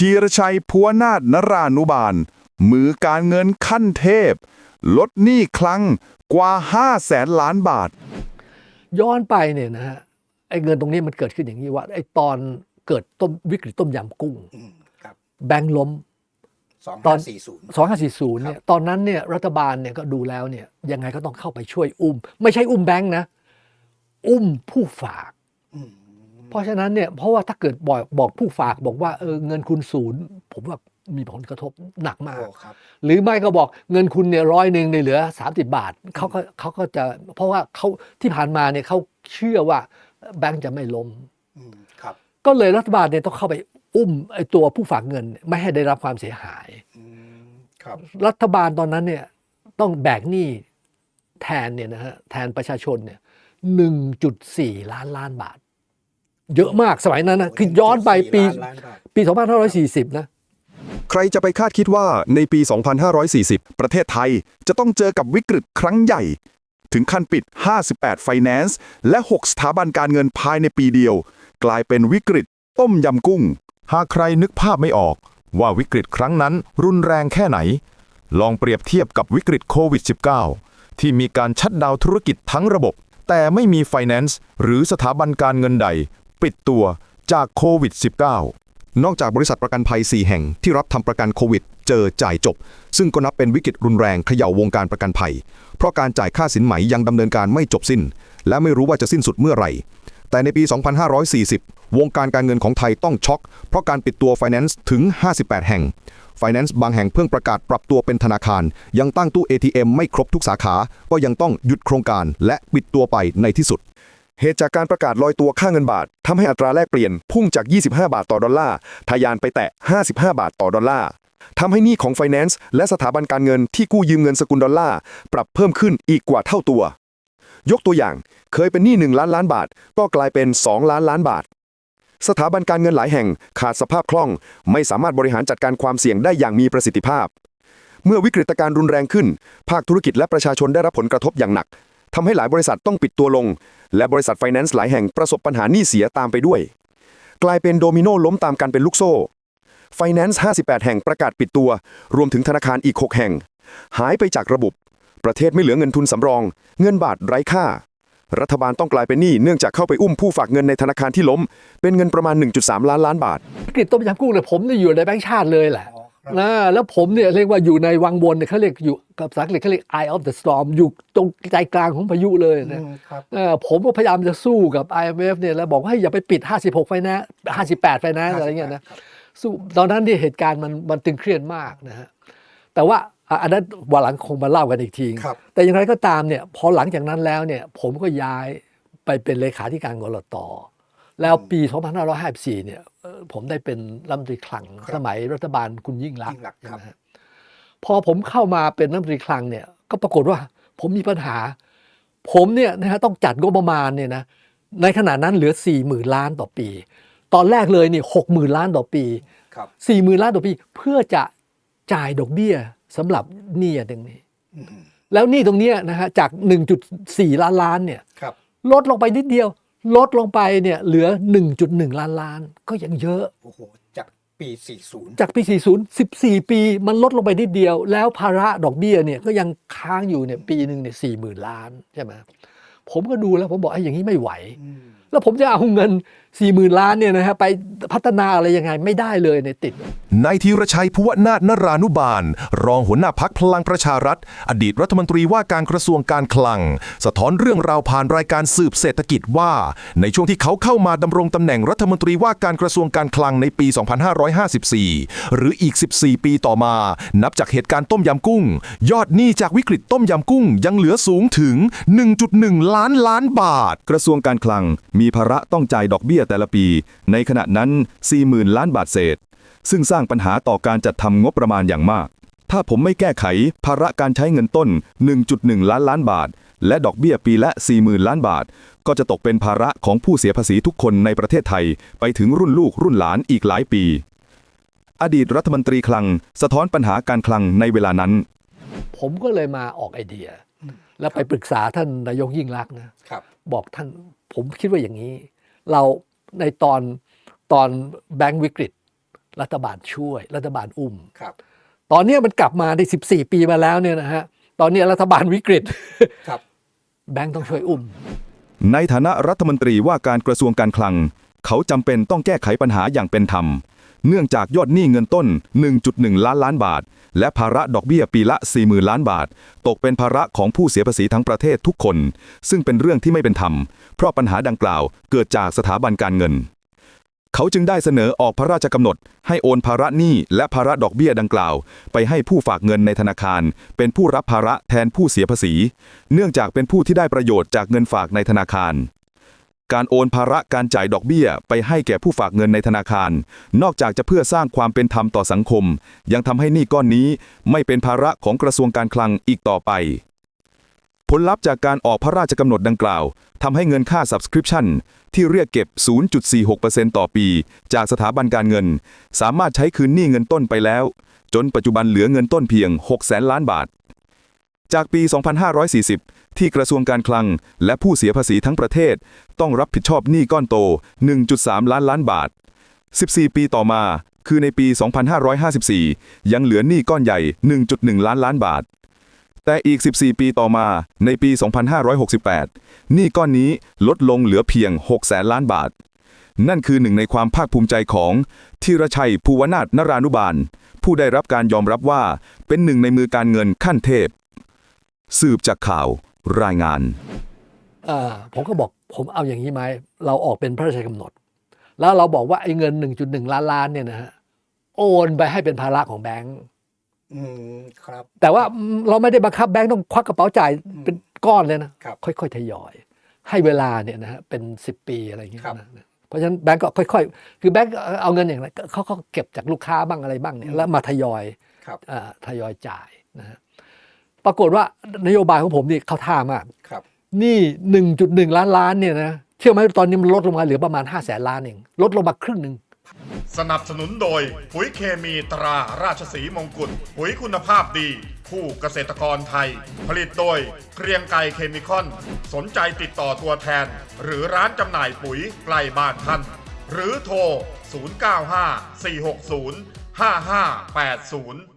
ธีรชัยพัวนาถนรานุบาล มือการเงินขั้นเทพ ลดหนี้คลังกว่า5แสนล้านบาท ย้อนไปเนี่ยนะฮะไอ้เงินตรงนี้มันเกิดขึ้นอย่างนี้ว่าไอ้ตอนเกิดต้มวิกฤตต้มยำกุ้งอืมครับแบงค์ล้มสองตอห้านสี่ศูนย์2540เนี่ยตอนนั้นเนี่ยรัฐบาลเนี่ยก็ดูแล้วเนี่ยยังไงก็ต้องเข้าไปช่วยอุ้ม ไม่ใช่อุ้มแบงค์นะ อุ้มผู้ฝาก เพราะฉะนั้นเนี่ยเพราะว่าถ้าเกิดบอกบอกผู้ฝากบอกว่าเออเงินคุณศูนย์ ผมว่ามีผลกระทบหนักมากโอ้ครับหรือไม่ก็บอกเงินคุณเนี่ยร้อยหนึ่งเนี่ยเหลือ 30 บาทเขาก็เขาก็จะเพราะว่าเขาที่ผ่านมาเนี่ยเขาเชื่อว่าแบงก์จะไม่ล้มอืมครับก็เลยรัฐบาลเนี่ยต้องเข้าไปอุ้มไอ้ตัวผู้ฝากเงิน ไม่ให้ได้รับความเสียหายอืมครับรัฐบาลตอนนั้นเนี่ยต้องแบกหนี้แทนเนี่ยนะฮะแทนประชาชนเนี่ยหนึ่งจุดสี่ล้านล้านบาท เยอะมากสมัยนั้นนะคือย้อนไปปีล้านล้านบาทปีสองพันห้าร้อยสี่สิบนะ ใครจะไปคาดคิดว่าในปี 2540 ประเทศไทยจะต้องเจอกับวิกฤตครั้งใหญ่ ถึงขั้นปิด 58 Finance และ 6 สถาบันการเงินภายในปีเดียว กลายเป็นวิกฤตต้มยำกุ้ง หากใครนึกภาพไม่ออกว่าวิกฤตครั้งนั้นรุนแรงแค่ไหน ลองเปรียบเทียบกับวิกฤตโควิด -19 ที่มีการชัดดาวน์ธุรกิจทั้งระบบ แต่ไม่มีไฟแนนซ์หรือสถาบันการเงินใด ปิดตัวจากโควิด -19 นอกจากบริษัทประกันภัย 4 แห่งที่รับทำประกันโควิด เจอจ่ายจบ ซึ่งก็นับเป็นวิกฤตรุนแรงเขย่าวงการประกันภัย เพราะการจ่ายค่าสินไหมยังดำเนินการไม่จบสิ้น และไม่รู้ว่าจะสิ้นสุดเมื่อไหร่ แต่ในปี 2540 วงการการเงินของไทยต้องช็อก เพราะการปิดตัว Finance ถึง 58 แห่ง Finance บางแห่งเพิ่งประกาศปรับตัวเป็นธนาคาร ยังตั้งตู้ ATM ไม่ครบทุกสาขา ก็ยังต้องหยุดโครงการและปิดตัวไปในที่สุด เหตุจากการประกาศลอยตัวค่าเงินบาททำให้อัตราแลกเปลี่ยนพุ่งจาก 25 บาทต่อดอลลาร์ทะยานไปแตะ 55 บาทต่อดอลลาร์ทำให้หนี้ของ Finance และสถาบันการเงินที่กู้ยืมเงินสกุลดอลลาร์ปรับเพิ่มขึ้นอีกกว่าเท่าตัว ยกตัวอย่างเคยเป็นหนี้ 1 ล้านล้านบาท ก็กลายเป็น 2 ล้านล้านบาท สถาบันการเงินหลายแห่งขาดสภาพคล่อง ไม่สามารถบริหารจัดการความเสี่ยงได้อย่างมีประสิทธิภาพ เมื่อวิกฤตการณ์รุนแรงขึ้น ภาคธุรกิจและประชาชนได้รับผลกระทบอย่างหนัก ทำให้หลายบริษัทต้องปิดตัวลง และบริษัทไฟแนนซ์หลายแห่งประสบปัญหาหนี้เสียตามไปด้วย กลายเป็นโดมิโนล้มตามกันเป็นลูกโซ่ไฟแนนซ์58 แห่งประกาศปิดตัว รวมถึงธนาคารอีก 6 แห่ง หายไปจากระบบ ประเทศไม่เหลือเงินทุนสำรอง เงินบาทไร้ค่า รัฐบาลต้องกลายเป็นหนี้เนื่องจากเข้าไปอุ้มผู้ฝากเงินในธนาคารที่ล้ม เป็นเงินประมาณ 1.3 ล้านล้านบาทวิกฤตต้มยำกุ้งเนี่ยผมเนี่ยอยู่ในแบงก์ชาติเลยแหละ นะแล้วผมเนี่ยเรียกว่าอยู่ในวังวนเนี่ยเขาเรียกอยู่กับภาษาอังกฤษเขาเรียก eye of the storm อยู่ตรงใจกลางของพายุเลยนะอืมครับเออผมก็พยายามจะสู้กับ IMF เนี่ยแล้วบอกว่าให้อย่าไปปิด 56 ไฟแนนซ์58 ไฟแนนซ์อะไรเงี้ยนะสู้ตอนนั้นที่เหตุการณ์มันมันตึงเครียดมากนะฮะแต่ว่าอะอันนั้นวันหลังคงมาเล่ากันอีกทีครับแต่อย่างไรก็ตามเนี่ยพอหลังจากนั้นแล้วเนี่ยผมก็ย้ายไปเป็นเลขาธิการกรต แล้วปี 2554เนี่ยเอ่อผมได้เป็นรัฐมนตรีคลังครับสมัยรัฐบาลคุณยิ่งรักษยิ่งรักษณ์ครับ นะฮะพอผมเข้ามาเป็นรัฐมนตรีคลังเนี่ย ก็ปรากฏว่าผมมีปัญหา ผมเนี่ยนะฮะต้องจัดงบประมาณเนี่ยนะในขณะนั้นเหลือ 4 0,000 ล้านต่อปี ตอนแรกเลยนี่60,000ล้านต่อปี ครับ40,000 ล้านต่อปี เพื่อจะจ่ายดอกเบี้ยสำหรับหนี้ตรงนี้ อืมแล้วหนี้ตรงเนี้ยนะฮะจาก 1.4 ล้านล้านเนี่ย ครับ ลดลงไปนิดเดียว ลดลงไปเนี่ยเหลือ 1.1 ล้านล้าน ก็ยังเยอะ โอ้โห จากปี 40 จากปี 40 14 ปีมันลดลงไปนิดเดียว แล้วภาระดอกเบี้ยเนี่ยก็ยังค้างอยู่เนี่ยปีหนึ่งเนี่ยสี่หมื่นล้านใช่ไหมผมก็ดูแล้วผมบอกไอ้อย่างนี้ไม่ไหวอืมแล้วผมจะเอาเงิน4ี่หมื่นล้านเนี่ยนะฮะไปพัฒนาอะไรยังไงไม่ได้เลยเนี่ยติด นายธีรชัยพุวนาถนรานุบาล รองหัวหน้าพักพลังประชารัฐ อดีตรัฐมนตรีว่าการกระทรวงการคลัง สะท้อนเรื่องราวผ่านรายการสืบเศรษฐกิจว่า ในช่วงที่เขาเข้ามาดำรงตำแหน่งรัฐมนตรีว่าการกระทรวงการคลังในปี 2554 หรืออีก 14 ปีต่อมา นับจากเหตุการณ์ต้มยำกุ้ง ยอดหนี้จากวิกฤตต้มยำกุ้งยังเหลือสูงถึง 1.1 ล้านล้านบาท กระทรวงการคลังมีภาระต้องจ่ายดอกเบี้ยแต่ละปี ในขณะนั้น 40,000 ล้านบาทเศษ ซึ่งสร้างปัญหาต่อการจัดทำงบประมาณอย่างมาก ถ้าผมไม่แก้ไข ภาระการใช้เงินต้น 1.1 ล้านล้านบาท และดอกเบี้ยปีละ 40,000 ล้านบาท ก็จะตกเป็นภาระของผู้เสียภาษีทุกคนในประเทศไทย ไปถึงรุ่นลูกรุ่นหลานอีกหลายปี อดีตรัฐมนตรีคลัง สะท้อนปัญหาการคลังในเวลานั้น ผมก็เลยมาออกไอเดีย แล้วไปปรึกษาท่านนายกยิ่งรักษณ์นะ ครับ บอกท่าน ผมคิดว่าอย่างนี้ เราในตอนตอนแบงก์วิกฤต รัฐบาลช่วย รัฐบาลอุ้มครับ ตอนเนี้ยมันกลับมาได้14 ปีมาแล้วเนี่ยนะฮะตอนเนี้ยรัฐบาลวิกฤตครับ แบงก์ต้องช่วยอุ้ม ในฐานะรัฐมนตรีว่าการกระทรวงการคลัง เขาจำเป็นต้องแก้ไขปัญหาอย่างเป็นธรรม เนื่องจากยอดหนี้เงินต้น 1.1 ล้านล้านบาท และภาระดอกเบี้ยปีละ 40,000 ล้านบาท ตกเป็นภาระของผู้เสียภาษีทั้งประเทศทุกคน ซึ่งเป็นเรื่องที่ไม่เป็นธรรม เพราะปัญหาดังกล่าวเกิดจากสถาบันการเงิน เขาจึงได้เสนอออกพระราชกำหนด ให้โอนภาระหนี้และภาระดอกเบี้ยดังกล่าว ไปให้ผู้ฝากเงินในธนาคาร เป็นผู้รับภาระแทนผู้เสียภาษี เนื่องจากเป็นผู้ที่ได้ประโยชน์จากเงินฝากในธนาคาร การโอนภาระการจ่ายดอกเบี้ย ไปให้แก่ผู้ฝากเงินในธนาคาร นอกจากจะเพื่อสร้างความเป็นธรรมต่อสังคม ยังทำให้หนี้ก้อนนี้ไม่เป็นภาระของกระทรวงการคลังอีกต่อไป ผลลัพธ์จากการออกพระราชกำหนดดังกล่าวทำให้เงินค่า subscription ที่เรียกเก็บ 0.46%ต่อปี จากสถาบันการเงิน สามารถใช้คืนหนี้เงินต้นไปแล้ว จนปัจจุบันเหลือเงินต้นเพียง 6 แสนล้านบาท จากปี 2540 ที่กระทรวงการคลัง และผู้เสียภาษีทั้งประเทศ ต้องรับผิดชอบหนี้ก้อนโต 1.3 ล้านล้านบาท 14 ปีต่อมา คือในปี 2554 ยังเหลือหนี้ก้อนใหญ่ 1.1 ล้านล้านบาท แต่อีก 14 ปีต่อมาในปี 2568 หนี้ก้อนนี้ลดลงเหลือเพียง 6 แสนล้านบาท นั่นคือหนึ่งในความภาคภูมิใจของธีรชัยภูวนาถนรานุบาล ผู้ได้รับการยอมรับว่าเป็นหนึ่งในมือการเงินขั้นเทพ สืบจากข่าว รายงานอ่าผมก็บอกผมเอาอย่างนี้ไหมเราออกเป็นพระราชกำหนด แล้วเราบอกว่าไอ้เงิน 1.1 ล้านล้านเนี่ยนะฮะโอนไปให้เป็นภาระของแบงก์อืมครับ แต่ว่าเราไม่ได้บังคับแบงก์ต้องควักกระเป๋าจ่ายเป็นก้อนเลยนะครับค่อยๆทยอย ให้เวลาเนี่ยนะฮะเป็น 10 ปีอะไรอย่างเงี้ยครับนะเพราะฉะนั้นแบงก์ก็ค่อย ๆ คือแบงก์เอาเงินอย่างไรเขาเขาเก็บจากลูกค้าบ้างอะไรบ้างเนี่ยแล้วมาทยอยครับอ่าทยอยจ่ายนะฮะ ปรากฏว่านโยบายของผมนี่เข้าท่ามากครับ นี่1.1ล้านล้านเนี่ยนะเชื่อไหมตอนนี้มันลดลงมาเหลือประมาณ5แสนล้านเองลดลงมาครึ่งหนึ่งสนับสนุนโดยปุ๋ยเคมีตราราชสีมงกุฎปุ๋ยคุณภาพดี คู่เกษตรกรไทย ผลิตโดยเกรียงไกรเคมีคอน สนใจติดต่อตัวแทน หรือร้านจำหน่ายปุ๋ยใกล้บ้านท่าน หรือโทร 095 460 5580